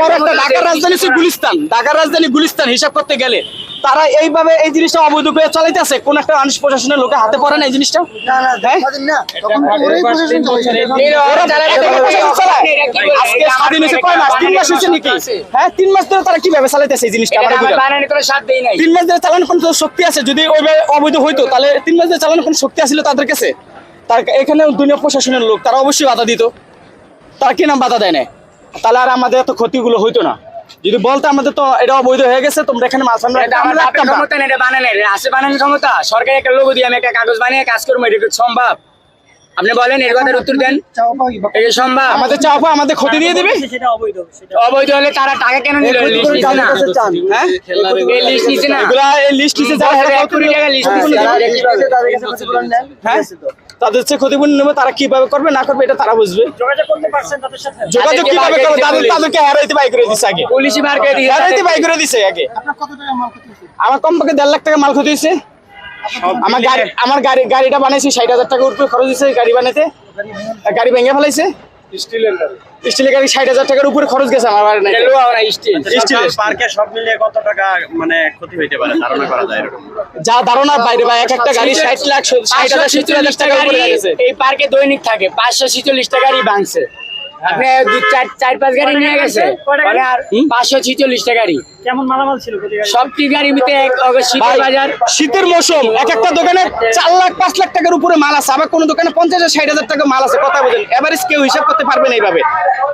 বড় একটা ঢাকার রাজধানী হচ্ছে গুলিস্তান। ঢাকার রাজধানী গুলিস্তান হিসাব করতে গেলে। তারা এইভাবে এই জিনিসটা অবৈধ করে চালাইতেছে? কোন একটা মানুষ প্রশাসনের লোকে হাতে পড়ে না এই জিনিসটা? ওরা প্রশাসন চালায়। আজকে স্বাধীন হয়েছে কয় মাস? তিন মাস হয়েছে নাকি? হ্যাঁ তিন মাস ধরে তারা কীভাবে চালাইতেছে এই জিনিসটা? আমার বুঝা বানানোর কোনো সাথ দেই নাই। তিন মাস ধরে চালানোর কোনো শক্তি আছে? যদি ওইভাবে অবৈধ হইতো তাহলে তিন মাস ধরে চালানোর কোনো শক্তি আছিল তাদের কাছে? তার এখানে দুনিয়া প্রশাসনের লোক তারা অবশ্যই বাধা দিত। তারা কি নাম বাধা দেয় না তাহলে আর আমাদের এত ক্ষতিগুলো হইতো না। যদি বলতো আমাদের তো এটা অবৈধ হয়ে গেছে তোমরা এখানে মাছ আমরা এটা আমার আমরা বাপের রাখতাম না। ক্ষমতা নেই এটা বানানোর আছে বানানোর ক্ষমতা। সরকারি একটা লোগো দিয়ে আমি একটা কাগজ বানিয়ে কাজ করব এটা সম্ভব? আপনি বলেন এর কথার উত্তর দেন। এটা সম্ভব? আমাদের চাপা আমাদের ক্ষতি দিয়ে দিবে? অবৈধ হলে তারা টাকা কেন নিল? লিস্ট না। হ্যাঁ? এই লিস্ট নিচ্ছে না। এগুলা এই লিস্ট নিচে যারা এক টাকা লিস্ট হ্যাঁ? তাদের চেয়ে ক্ষতিপূর্ণ নেবে তারা কীভাবে করবে না করবে এটা তারা বুঝবে। যোগাযোগ কীভাবে করবে তাদের তাদেরকে হারাইতে বাই করে দিচ্ছে আগে। পুলিশ হারাইতে বাই করে দিছে আগে। আমার কমপক্ষে দেড় লাখ টাকা মাল ক্ষতি হয়েছে। আমার গাড়ি আমার গাড়ি গাড়িটা বানাইছি ষাট হাজার টাকা উপরে খরচ হয়েছে গাড়ি বানাইতে। গাড়ি ভেঙে ফেলাইছে। স্টিলের গাড়ি। ষাট হাজার টাকার উপরে খরচ গেছে আমার বানাইতে স্টিল। স্টিলের। পার্কে সব মিলিয়ে কত টাকা মানে ক্ষতি হইতে পারে? ধারণা করা যায় এরকম। যা ধারণার বাইরে ভাই এক একটা গাড়ি ষাট লাখ ষাট হাজার টাকা উপরে গেছে। এই পার্কে দৈনিক থাকে। পাঁচশো ছিচল্লিশ টাকারই ভাঙছে। আপনি দু চার চার পাঁচ গাড়ি নিয়ে গেছে? মানে আর পাঁচশো ছিচল্লিশ টাকারই কেমন মালামাল ছিল শীতের বাজার। শীতের মৌসুম এক একটা দোকানে চার লাখ পাঁচ লাখ টাকার উপরে মাল আছে আবার কোন দোকানে পঞ্চাশ হাজার ষাট হাজার টাকা মাল আছে কথা বলেন। এভারেজ কেউ হিসাব করতে পারবে না এইভাবে।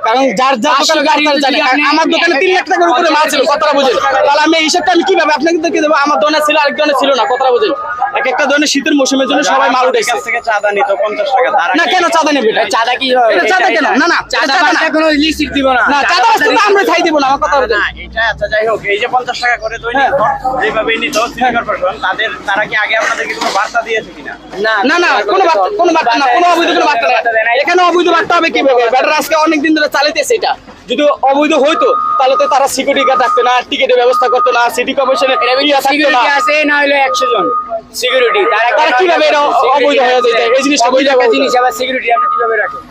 কারণ যার যার দোকানে আমার দোকানে তিন লাখ টাকার উপরে মাল ছিল কথাটা বুঝেন। তাহলে আমি এই হিসাবটা আমি কীভাবে আপনাকে দেবো? আমার দোকানে ছিল আরেক দোকানে ছিল না কথাটা বুঝেন। এক একটা দোকানে শীতের মৌসুমের জন্য সবাই মাল উঠেছে থেকে চাঁদা নিত পঞ্চাশ টাকা না কেন চাঁদা নেবে? চাঁদা কি হয়? চাঁদা কেন? না, না, চাঁদা না। কোনো লিস্ট দিব না। না চাঁদা আমরা খাই দিব না আমার কথা বুঝেন। না এটা আচ্ছা যাই হোক। এই যে পঞ্চাশ টাকা করে দৈনিক হ্যাঁ। যেভাবে নিত সিটি কর্পোরেশন তাদের তারা কি আগে আপনাদেরকে কোনো বার্তা দিয়েছে কিনা? না না কোনো কোনো বার্তা না কোনো অবৈধ কোনো বার্তা না। এখানে অবৈধ বার্তা হবে কীভাবে? ব্যাটার আজকে অনেক ধরে চালাইতেছে এটা যদি অবৈধ হইতো তাহলে তো তারা সিকিউরিটি গার্ড রাখতো না টিকিটের ব্যবস্থা করতো না সিটি কর্পোরেশনের না। সিকিউরিটি আছে না হলো একশো জন সিকিউরিটি তারা কীভাবে অবৈধ হয়ে যায় এই জিনিসটা জিনিস আবার সিকিউরিটি আপনি কীভাবে রাখেন